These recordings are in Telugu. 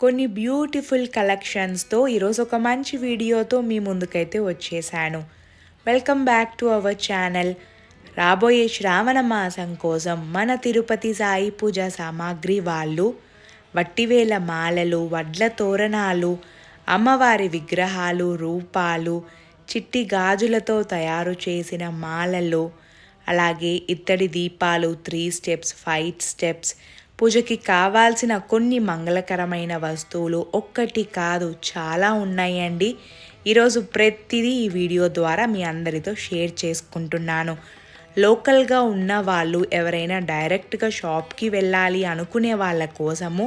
కొన్ని బ్యూటిఫుల్ కలెక్షన్స్తో ఈరోజు ఒక మంచి వీడియోతో మీ ముందుకైతే వచ్చేసాను. Welcome back to our channel. రాబోయే శ్రావణ మాసం కోసం మన తిరుపతి సాయి పూజ సామాగ్రి వాళ్ళు వట్టివేల మాలలు వడ్ల తోరణాలు అమ్మవారి విగ్రహాలు రూపాలు చిట్టి గాజులతో తయారు చేసిన మాలలు అలాగే ఇత్తడి దీపాలు త్రీ స్టెప్స్ ఫైవ్ స్టెప్స్ పూజకి కావాల్సిన కొన్ని మంగళకరమైన వస్తువులు ఒక్కటి కాదు చాలా ఉన్నాయండి. ఈరోజు ప్రతిదీ ఈ వీడియో ద్వారా మీ అందరితో షేర్ చేసుకుంటున్నాను. లోకల్గా ఉన్న వాళ్ళు ఎవరైనా డైరెక్ట్గా షాప్కి వెళ్ళాలి అనుకునే వాళ్ళ కోసము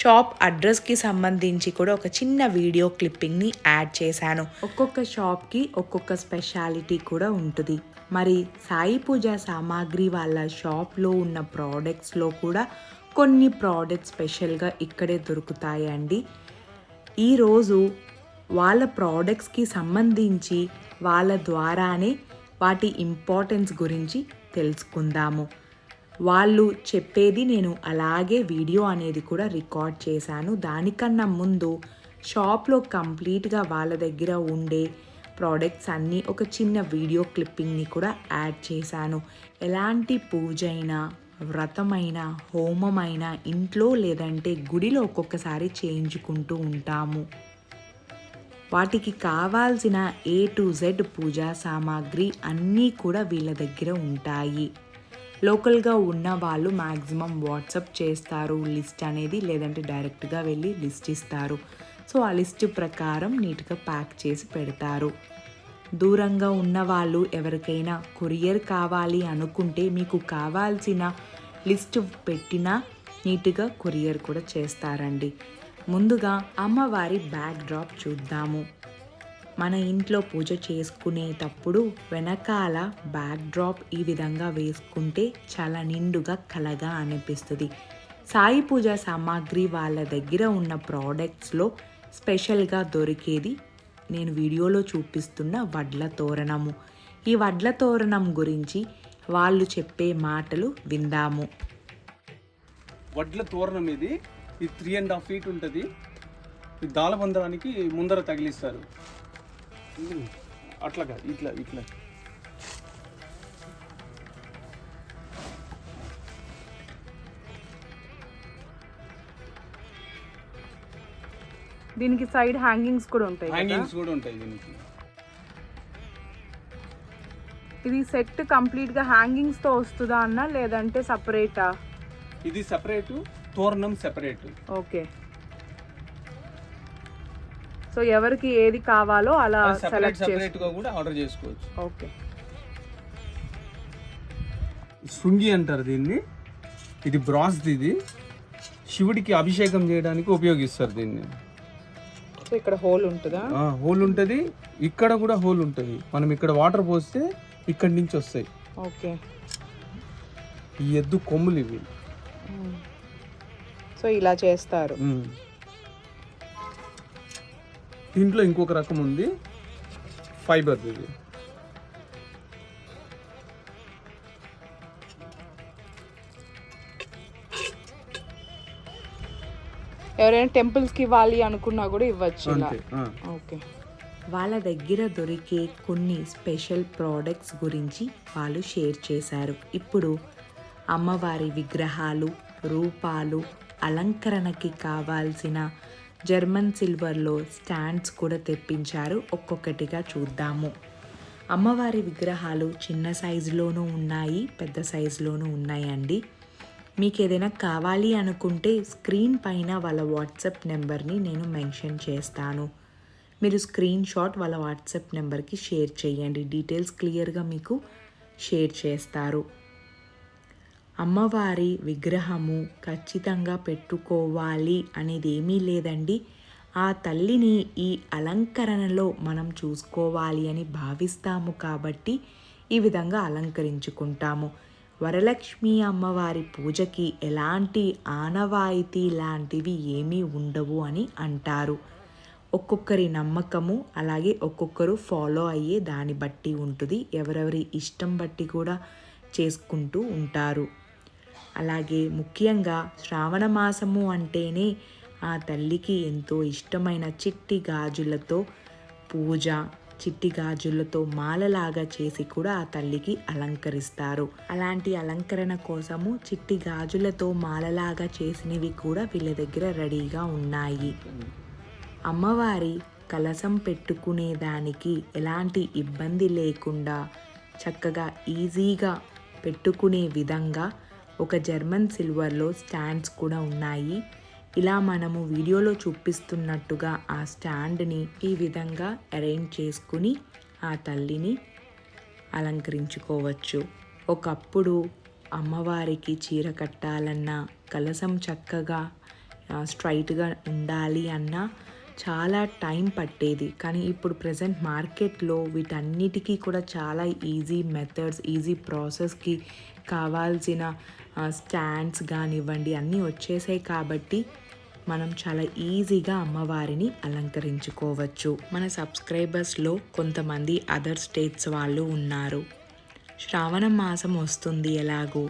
షాప్ అడ్రస్కి సంబంధించి కూడా ఒక చిన్న వీడియో క్లిప్పింగ్ని యాడ్ చేశాను. ఒక్కొక్క షాప్కి ఒక్కొక్క స్పెషాలిటీ కూడా ఉంటుంది. మరి సాయి పూజ సామాగ్రి వాళ్ళ షాప్లో ఉన్న ప్రోడక్ట్స్లో కూడా కొన్ని ప్రోడక్ట్స్ స్పెషల్గా ఇక్కడే దొరుకుతాయండి. ఈరోజు వాళ్ళ ప్రోడక్ట్స్కి సంబంధించి వాళ్ళ ద్వారానే వాటి ఇంపార్టెన్స్ గురించి తెలుసుకుందాము. వాళ్ళు చెప్పేది నేను అలాగే వీడియో అనేది కూడా రికార్డ్ చేశాను. దానికన్నా ముందు షాప్లో కంప్లీట్గా వాళ్ళ దగ్గర ఉండే ప్రోడక్ట్స్ అన్నీ ఒక చిన్న వీడియో క్లిప్పింగ్ని కూడా యాడ్ చేశాను. ఎలాంటి పూజ అయినా వ్రతమైన హోమమైన ఇంట్లో లేదంటే గుడిలో ఒక్కొక్కసారి చేయించుకుంటూ ఉంటాము. వాటికి కావాల్సిన ఏ టు జెడ్ పూజా సామాగ్రి అన్నీ కూడా వీళ్ళ దగ్గర ఉంటాయి. లోకల్గా ఉన్న వాళ్ళు మ్యాక్సిమం వాట్సప్ చేస్తారు లిస్ట్ అనేది లేదంటే డైరెక్ట్గా వెళ్ళి లిస్ట్ ఇస్తారు. సో ఆ లిస్ట్ ప్రకారం నీట్గా ప్యాక్ చేసి పెడతారు. దూరంగా ఉన్న వాళ్ళు ఎవరికైనా కొరియర్ కావాలి అనుకుంటే మీకు కావాల్సిన లిస్ట్ పెట్టినా నీట్గా కొరియర్ కూడా చేస్తారండి. ముందుగా అమ్మవారి బ్యాక్ డ్రాప్ చూద్దాము. మన ఇంట్లో పూజ చేసుకునేటప్పుడు వెనకాల బ్యాక్ డ్రాప్ ఈ విధంగా వేసుకుంటే చాలా నిండుగా కలగా అనిపిస్తుంది. సాయి పూజ సామాగ్రి వాళ్ళ దగ్గర ఉన్న ప్రోడక్ట్స్లో స్పెషల్గా దొరికేది నేను వీడియోలో చూపిస్తున్న వడ్ల తోరణము. ఈ వడ్ల తోరణం గురించి వాళ్ళు చెప్పే మాటలు విందాము. వడ్ల తోరణం ఇది. ఇది త్రీ అండ్ హాఫ్ ఫీట్ ఉంటుంది. ఇది దాళబంధానికి ముందర తగిలిస్తారు. అట్లాగా ఇట్లా ఇట్లా. దీనికి సైడ్ హ్యాంగింగ్స్ కూడా ఉంటాయి? హ్యాంగింగ్స్ కూడా ఉంటాయి దీనికి. ఇది సెట్ కంప్లీట్గా హ్యాంగింగ్స్తో వస్తుందా అన్న లేదంటే సపరేటా? ఇది సెపరేట్ తోరణం సెపరేట్. ఓకే. సో ఎవరికి ఏది కావాలో అలా సెలెక్ట్ సెపరేట్గా కూడా ఆర్డర్ చేసుకోవచ్చు. ఓకే. శృంగి అంటారు దీన్ని. ఇది బ్రాస్ ఇది. శివుడికి అభిషేకం చేయడానికి ఉపయోగిస్తారు దీన్ని. సో ఇక్కడ హోల్ ఉంటుందా? హోల్ ఉంటుంది. ఇక్కడ కూడా హోల్ ఉంటుంది. మనం ఇక్కడ వాటర్ పోస్తే ఇక్కడి నుంచి వస్తాయి. ఓకే. ఈ ఎద్దు కొమ్ములు ఇవి. సో ఇలా చేస్తారు. దీంట్లో ఇంకొక రకం ఉంది. ఫైబర్ ఇది. ఎవరైనా టెంపుల్స్కి ఇవ్వాలి అనుకున్నా కూడా ఇవ్వచ్చు ఇలా. ఓకే. వాళ్ళ దగ్గర దొరికే కొన్ని స్పెషల్ ప్రోడక్ట్స్ గురించి వాళ్ళు షేర్ చేశారు. ఇప్పుడు అమ్మవారి విగ్రహాలు రూపాలు అలంకరణకి కావాల్సిన జర్మన్ సిల్వర్లో స్టాండ్స్ కూడా తెప్పించారు. ఒక్కొక్కటిగా చూద్దాము. అమ్మవారి విగ్రహాలు చిన్న సైజులోనూ ఉన్నాయి పెద్ద సైజులోనూ ఉన్నాయండి. మీకు ఏదైనా కావాలి అనుకుంటే స్క్రీన్ పైన వాళ్ళ వాట్సాప్ నెంబర్ని నేను మెన్షన్ చేస్తాను. మీరు స్క్రీన్ షాట్ వాళ్ళ వాట్సాప్ నెంబర్కి షేర్ చేయండి. డీటెయిల్స్ క్లియర్గా మీకు షేర్ చేస్తారు. అమ్మవారి విగ్రహము ఖచ్చితంగా పెట్టుకోవాలి అనేది ఏమీ లేదండి. ఆ తల్లిని ఈ అలంకరణలో మనం చూసుకోవాలి అని భావిస్తాము కాబట్టి ఈ విధంగా అలంకరించుకుంటాము. వరలక్ష్మి అమ్మవారి పూజకి ఎలాంటి ఆనవాయితీ లాంటివి ఏమీ ఉండవు అని అంటారు. ఒక్కొక్కరి నమ్మకము అలాగే ఒక్కొక్కరు ఫాలో అయ్యే దాన్ని బట్టి ఉంటుంది. ఎవరెవరి ఇష్టం బట్టి కూడా చేసుకుంటూ ఉంటారు. అలాగే ముఖ్యంగా శ్రావణ మాసము అంటేనే ఆ తల్లికి ఎంతో ఇష్టమైన చిట్టి గాజులతో పూజ చిట్టి గాజులతో మాలలాగా చేసి కూడా ఆ తల్లికి అలంకరిస్తారు. అలాంటి అలంకరణ కోసము చిట్టి గాజులతో మాలలాగా చేసినవి కూడా వీళ్ళ దగ్గర రెడీగా ఉన్నాయి. అమ్మవారి కలసం పెట్టుకునేదానికి ఎలాంటి ఇబ్బంది లేకుండా చక్కగా ఈజీగా పెట్టుకునే విధంగా ఒక జర్మన్ సిల్వర్లో స్టాండ్స్ కూడా ఉన్నాయి. ఇలా మనము వీడియోలో చూపిస్తున్నట్టుగా ఆ స్టాండ్ని ఈ విధంగా అరేంజ్ చేసుకుని ఆ తల్లిని అలంకరించుకోవచ్చు. ఒకప్పుడు అమ్మవారికి చీర కట్టాలన్నా కలసం చక్కగా స్ట్రైట్గా ఉండాలి అన్నా చాలా టైం పట్టేది. కానీ ఇప్పుడు ప్రజెంట్ మార్కెట్లో వీటన్నిటికీ కూడా చాలా ఈజీ మెథడ్స్ ఈజీ ప్రాసెస్కి కావాల్సిన స్టాండ్స్ కానివ్వండి అన్నీ వచ్చేసాయి కాబట్టి మనం చాలా ఈజీగా అమ్మవారిని అలంకరించుకోవచ్చు. మన సబ్స్క్రైబర్స్లో కొంతమంది అదర్ స్టేట్స్ వాళ్ళు ఉన్నారు. శ్రావణ మాసం వస్తుంది ఎలాగో.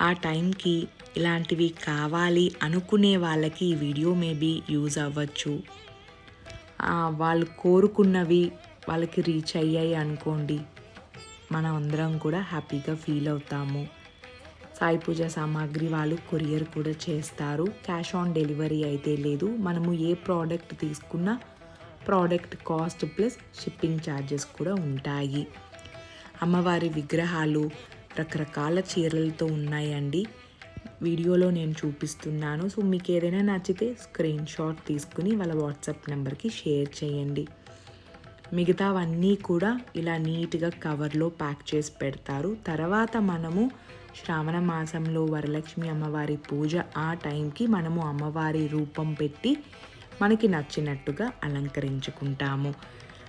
ఆ టైంకి ఇలాంటివి కావాలి అనుకునే వాళ్ళకి ఈ వీడియో మేబీ యూజ్ అవ్వచ్చు. వాళ్ళు కోరుకున్నవి వాళ్ళకి రీచ్ అయ్యాయి అనుకోండి. మనం అందరం కూడా హ్యాపీగా ఫీల్ అవుతాము. సాయి పూజ సామాగ్రి వాళ్ళు కొరియర్ కూడా చేస్తారు. క్యాష్ ఆన్ డెలివరీ అయితే లేదు. మనము ఏ ప్రోడక్ట్ తీసుకున్నా product cost plus shipping charges కూడా ఉంటాయి. అమ్మవారి విగ్రహాలు రకరకాల చీరలతో ఉన్నాయండి. వీడియోలో నేను చూపిస్తున్నాను. సో మీకు ఏదైనా నచ్చితే స్క్రీన్ షాట్ తీసుకుని వాళ్ళ వాట్సాప్ నెంబర్కి షేర్ చేయండి. మిగతావన్నీ కూడా ఇలా నీట్గా కవర్లో ప్యాక్ చేసి పెడతారు. తర్వాత మనము శ్రావణ మాసంలో వరలక్ష్మి అమ్మవారి పూజ ఆ టైంకి మనము అమ్మవారి రూపం పెట్టి మనకి నచ్చినట్టుగా అలంకరించుకుంటాము.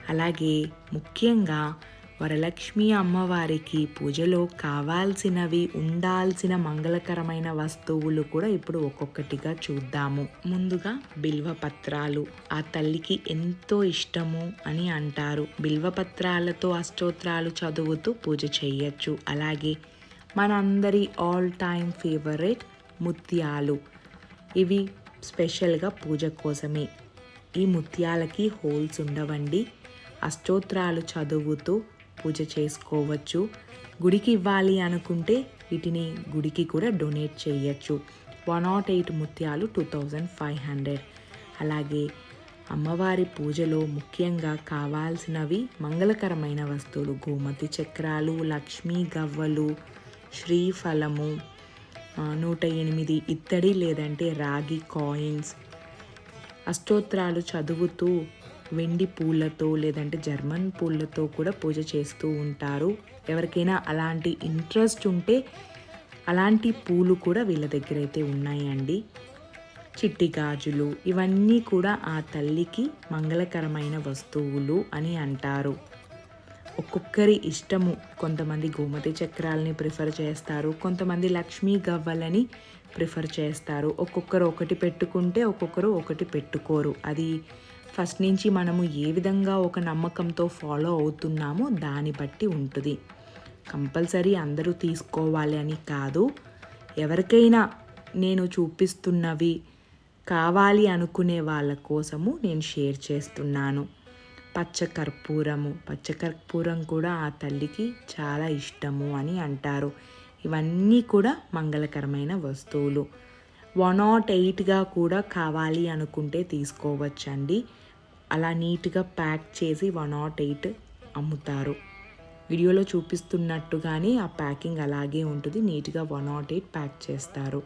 అలాగే ముఖ్యంగా వరలక్ష్మి అమ్మవారికి పూజలో కావాల్సినవి ఉండాల్సిన మంగళకరమైన వస్తువులు కూడా ఇప్పుడు ఒక్కొక్కటిగా చూద్దాము. ముందుగా బిల్వపత్రాలు ఆ తల్లికి ఎంతో ఇష్టము అని అంటారు. బిల్వ పత్రాలతో అష్టోత్రాలు చదువుతూ పూజ చేయొచ్చు. అలాగే మనందరి ఆల్ టైమ్ ఫేవరెట్ ముత్యాలు. ఇవి స్పెషల్గా పూజ కోసమే. ఈ ముత్యాలకి హోల్స్ ఉండవండి. అష్టోత్రాలు చదువుతూ పూజ చేసుకోవచ్చు. గుడికి ఇవ్వాలి అనుకుంటే వీటిని గుడికి కూడా డొనేట్ చేయొచ్చు. వన్ నాట్ ఎయిట్ ముత్యాలు టూ థౌజండ్ ఫైవ్ హండ్రెడ్ అలాగే అమ్మవారి పూజలో ముఖ్యంగా కావాల్సినవి మంగళకరమైన వస్తువులు గోమతి చక్రాలు లక్ష్మీ గవ్వలు శ్రీఫలము నూట ఎనిమిది ఇత్తడి లేదంటే రాగి కాయిన్స్ అష్టోత్రాలు చదువుతూ వెండి పూలతో లేదంటే జర్మన్ పూలతో కూడా పూజ చేస్తూ ఉంటారు. ఎవరికైనా అలాంటి ఇంట్రెస్ట్ ఉంటే అలాంటి పూలు కూడా వీళ్ళ దగ్గర అయితే ఉన్నాయండి. చిట్టి గాజులు ఇవన్నీ కూడా ఆ తల్లికి మంగళకరమైన వస్తువులు అని అంటారు. ఒక్కొక్కరి ఇష్టము. కొంతమంది గోమతి చక్రాలని ప్రిఫర్ చేస్తారు. కొంతమంది లక్ష్మీ గవ్వలని ప్రిఫర్ చేస్తారు. ఒక్కొక్కరు ఒకటి పెట్టుకుంటే ఒక్కొక్కరు ఒకటి పెట్టుకోరు. అది ఫస్ట్ నుంచి మనము ఏ విధంగా ఒక నమ్మకంతో ఫాలో అవుతున్నామో దాన్ని బట్టి ఉంటుంది. కంపల్సరీ అందరూ తీసుకోవాలి అని కాదు. ఎవరికైనా నేను చూపిస్తున్నవి కావాలి అనుకునే వాళ్ళ కోసము నేను షేర్ చేస్తున్నాను. పచ్చకర్పూరము. పచ్చకర్పూరం కూడా ఆ తల్లికి చాలా ఇష్టము అని అంటారు. ఇవన్నీ కూడా మంగళకరమైన వస్తువులు. వన్ నాట్ ఎయిట్గా కూడా కావాలి అనుకుంటే తీసుకోవచ్చండి. అలా నీట్గా ప్యాక్ చేసి వన్ నాట్ ఎయిట్ అమ్ముతారు. వీడియోలో చూపిస్తున్నట్టుగానే ఆ ప్యాకింగ్ అలాగే ఉంటుంది. నీట్గా వన్ నాట్ ఎయిట్ ప్యాక్ చేస్తారు.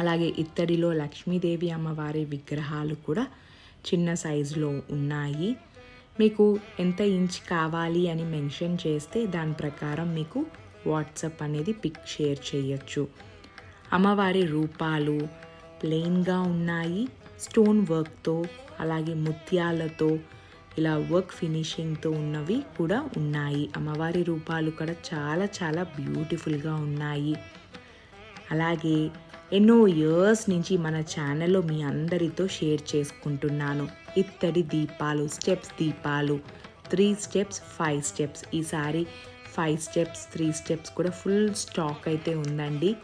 అలాగే ఇత్తడిలో లక్ష్మీదేవి అమ్మవారి విగ్రహాలు కూడా చిన్న సైజులో ఉన్నాయి. మీకు ఎంత ఇంచ్ కావాలి అని మెన్షన్ చేస్తే దాని ప్రకారం మీకు వాట్సప్ అనేది పిక్ షేర్ చేయొచ్చు. అమ్మవారి రూపాలు ప్లెయిన్గా ఉన్నాయి. స్టోన్ వర్క్తో అలాగే ముత్యాలతో ఇలా వర్క్ ఫినిషింగ్తో ఉన్నవి కూడా ఉన్నాయి. అమ్మవారి రూపాలు కూడా చాలా చాలా బ్యూటిఫుల్గా ఉన్నాయి. అలాగే ఎన్నో ఇయర్స్ నుంచి మన ఛానల్లో మీ అందరితో షేర్ చేసుకుంటున్నాను. ఇత్తడి దీపాలు స్టెప్స్ దీపాలు త్రీ స్టెప్స్ ఫైవ్ స్టెప్స్ ఈసారి ఫైవ్ స్టెప్స్ త్రీ స్టెప్స్ కూడా ఫుల్ స్టాక్ అయితే ఉందండి.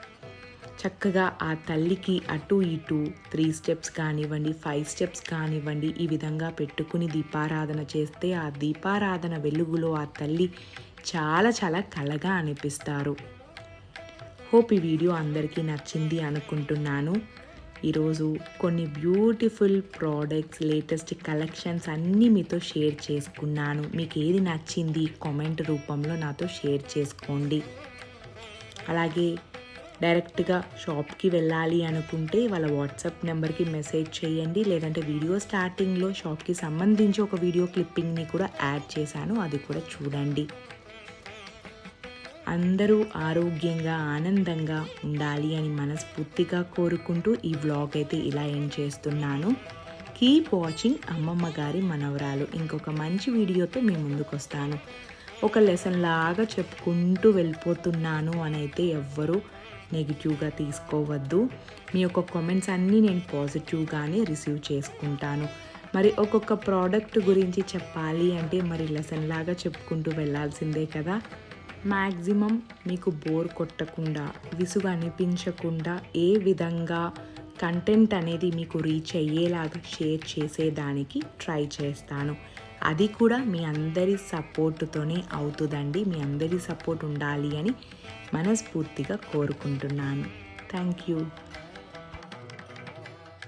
చక్కగా ఆ తల్లికి అటు ఇటు త్రీ స్టెప్స్ కానివ్వండి ఫైవ్ స్టెప్స్ కానివ్వండి ఈ విధంగా పెట్టుకుని దీపారాధన చేస్తే ఆ దీపారాధన వెలుగులో ఆ తల్లి చాలా చాలా కలగా అనిపిస్తారు. హోప్ ఈ వీడియో అందరికీ నచ్చింది అనుకుంటున్నాను. ఈరోజు కొన్ని బ్యూటిఫుల్ ప్రోడక్ట్స్ లేటెస్ట్ కలెక్షన్స్ అన్నీ మీతో షేర్ చేసుకున్నాను. మీకు ఏది నచ్చింది కామెంట్ రూపంలో నాతో షేర్ చేసుకోండి. అలాగే డైరెక్ట్గా షాప్కి వెళ్ళాలి అనుకుంటే వాళ్ళ వాట్సాప్ నెంబర్కి మెసేజ్ చేయండి. లేదంటే వీడియో స్టార్టింగ్లో షాప్కి సంబంధించి ఒక వీడియో క్లిప్పింగ్ని కూడా యాడ్ చేశాను. అది కూడా చూడండి. అందరూ ఆరోగ్యంగా ఆనందంగా ఉండాలి అని మనస్ఫూర్తిగా కోరుకుంటూ ఈ వ్లాగ్ అయితే ఇలా ఎండ్ చేస్తున్నాను. కీప్ వాచింగ్ అమ్మమ్మ గారి మనవరాలు. ఇంకొక మంచి వీడియోతో మీ ముందుకు వస్తాను ఒక లెసన్ లాగా చెప్పుకుంటూ వెళ్ళిపోతున్నాను అని అయితే ఎవ్వరూ నెగిటివ్గా తీసుకోవద్దు. మీ యొక్క కామెంట్స్ అన్నీ నేను పాజిటివ్గానే రిసీవ్ చేసుకుంటాను. మరి ఒక్కొక్క ప్రోడక్ట్ గురించి చెప్పాలి అంటే మరి లెసన్ లాగా చెప్పుకుంటూ వెళ్ళాల్సిందే కదా. మ్యాక్సిమం మీకు బోర్ కొట్టకుండా విసుగు అనిపించకుండా ఏ విధంగా కంటెంట్ అనేది మీకు రీచ్ అయ్యేలాగా షేర్ చేసేదానికి ట్రై చేస్తాను. అది కూడా మీ అందరి సపోర్టుతోనే అవుతుందండి. మీ అందరి సపోర్ట్ ఉండాలి అని మనస్ఫూర్తిగా కోరుకుంటున్నాను. Thank you